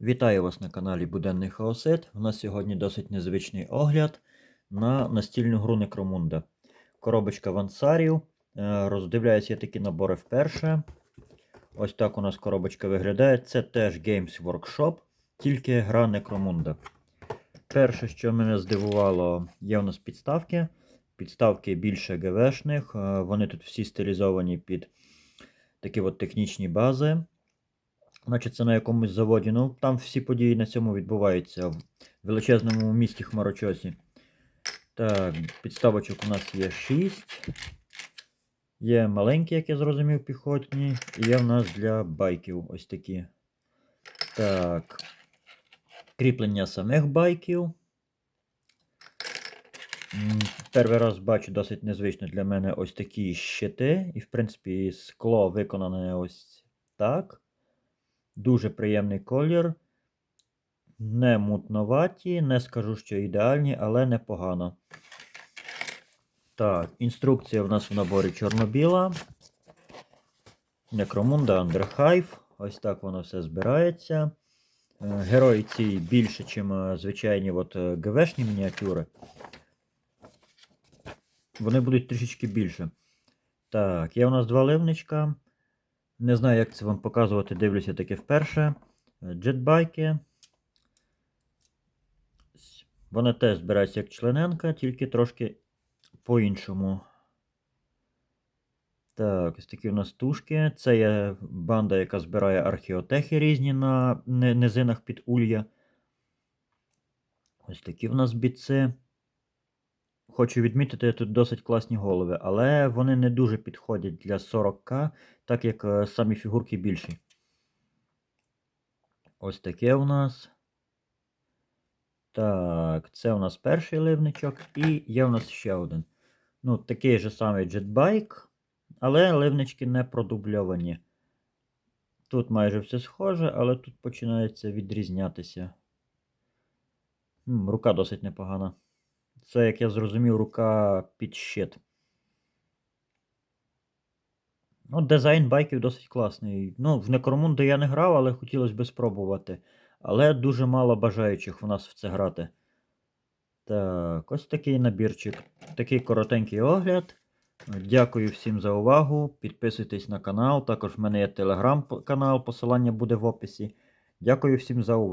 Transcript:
Вітаю вас на каналі Буденний Хаосит. У нас сьогодні досить незвичний огляд на настільну гру Некромунда. Коробочка Вансарів. Е, Роздивляюсь я такі набори вперше. Ось так у нас коробочка виглядає. Це теж Games Workshop, тільки гра Некромунда. Перше, що мене здивувало, є у нас підставки. Підставки більше ГВшних. е, Вони тут всі стилізовані під такі от технічні бази. Значить, це на якомусь заводі. Ну, там всі події на цьому відбуваються в величезному місті Хмарочосі. Так, підставочок у нас є 6. Є маленькі, як я зрозумів, піхотні. І є в нас для байків ось такі. Так. Кріплення самих байків. Перший раз бачу досить незвично для мене ось такі щити. І, в принципі, скло виконане ось так. Дуже приємний колір. Не мутноваті, не скажу, що ідеальні, але непогано. Так, інструкція в нас в наборі чорно-біла. Некромунда Андерхайв. Ось так воно все збирається. Е, Герої ці більше, ніж звичайні от, е, ГВшні мініатюри. Вони будуть трішечки більше. Так, є у нас два ливничка. Не знаю, як це вам показувати, дивлюся таке вперше. Е, Джетбайки. Вони теж збираються як члененка, тільки трошки по-іншому. Так, ось такі у нас тушки. Це є банда, яка збирає археотехи різні на низинах під Улья. Ось такі в нас біци. Хочу відмітити, тут досить класні голови, але вони не дуже підходять для 40к, так як е, самі фігурки більші. Ось таке у нас. Так, це у нас перший ливничок, і є у нас ще один. Ну, такий же самий джетбайк, але ливнички не продубльовані. Тут майже все схоже, але тут починається відрізнятися. М, рука досить непогана. Це, як я зрозумів, рука під щит. Ну, дизайн байків досить класний. Ну, в Некромунду я не грав, але хотілося б спробувати. Але дуже мало бажаючих в нас в це грати. Так, ось такий набірчик. Такий коротенький огляд. Дякую всім за увагу. Підписуйтесь на канал. Також в мене є телеграм-канал, посилання буде в описі. Дякую всім за увагу.